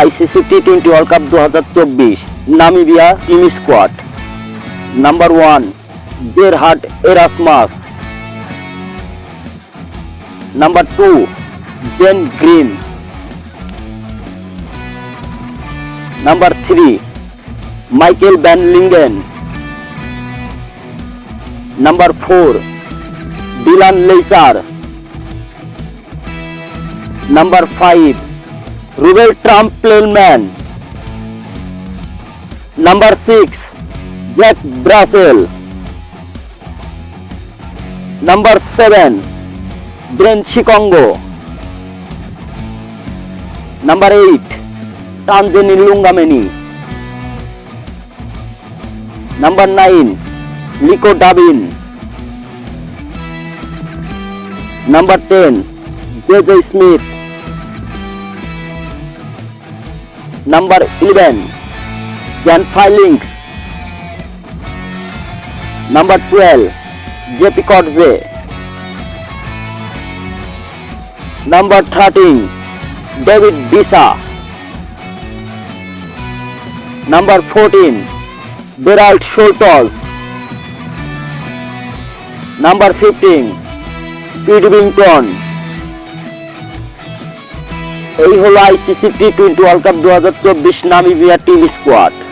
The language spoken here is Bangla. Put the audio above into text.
ICC T twenty world cup দু হাজার চব্বিশ Namibia team squad number one Gerhard Erasmus number two Zane Green number three Michael van Lingen number four Dylan Leicher number five Ruben Trumpelmann number six Jack Brassell number seven Ben Shikongo number eight Tangeni Lungameni number nine Niko Davin number ten JJ Smit number eleven ক্যানফাই Frylinck number twelve JP Kotze number thirteen David Wiese number fourteen Bernard Scholtz number fifteen পিডবিংটন এই হলো ICC T twenty world cup দু হাজার চব্বিশ নামিবিয়া টিম স্কোয়াড